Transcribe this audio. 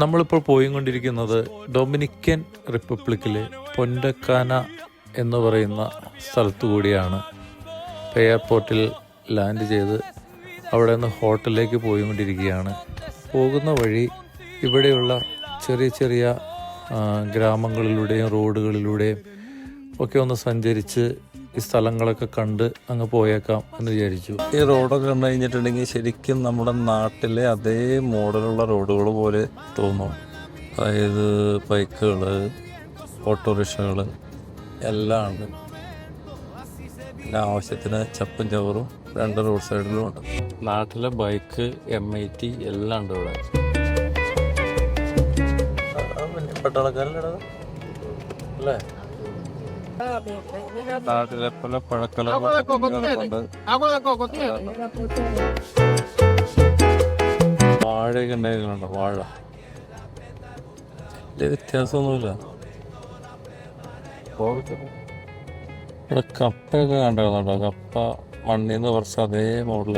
നമ്മളിപ്പോൾ പോയിക്കൊണ്ടിരിക്കുന്നത് ഡൊമിനിക്കൻ റിപ്പബ്ലിക്കിലെ പൊൻഡക്കാന എന്ന് പറയുന്ന സ്ഥലത്തു കൂടിയാണ്. എയർപോർട്ടിൽ ലാൻഡ് ചെയ്ത് അവിടെ നിന്ന് ഹോട്ടലിലേക്ക് പോയിക്കൊണ്ടിരിക്കുകയാണ്. പോകുന്ന വഴി ഇവിടെയുള്ള ചെറിയ ചെറിയ ഗ്രാമങ്ങളിലൂടെയും റോഡുകളിലൂടെയും ഒക്കെ ഒന്ന് സഞ്ചരിച്ച് ഈ സ്ഥലങ്ങളൊക്കെ കണ്ട് അങ്ങ് പോയേക്കാം എന്ന് വിചാരിച്ചു. ഈ റോഡൊക്കെ കണ്ടു കഴിഞ്ഞിട്ടുണ്ടെങ്കിൽ ശരിക്കും നമ്മുടെ നാട്ടിലെ അതേ മോഡലുള്ള റോഡുകൾ പോലെ തോന്നും. അതായത് ബൈക്കുകൾ ഓട്ടോറിക്ഷകൾ എല്ലാം ഉണ്ട്. പിന്നെ ആവശ്യത്തിന് ചപ്പും ചവറും രണ്ട് റോഡ് സൈഡിലും ഉണ്ട്. നാട്ടിലെ ബൈക്ക് എം ഐ ടി എല്ലാം ഉണ്ട് ഇവിടെ. പട്ടാളക്കാരല്ലേ അല്ലേ? നാട്ടിലെ പല പഴക്കലുള്ള വാഴയൊക്കെ ഉണ്ടായിരുന്നുണ്ടോ വാഴ. വലിയ വ്യത്യാസമൊന്നുമില്ല. ഇവിടെ കപ്പയൊക്കെ കണ്ടായിരുന്നുണ്ടോ കപ്പ മണ്ണിന്ന് കുറച്ച് അതേ മോഡൽ.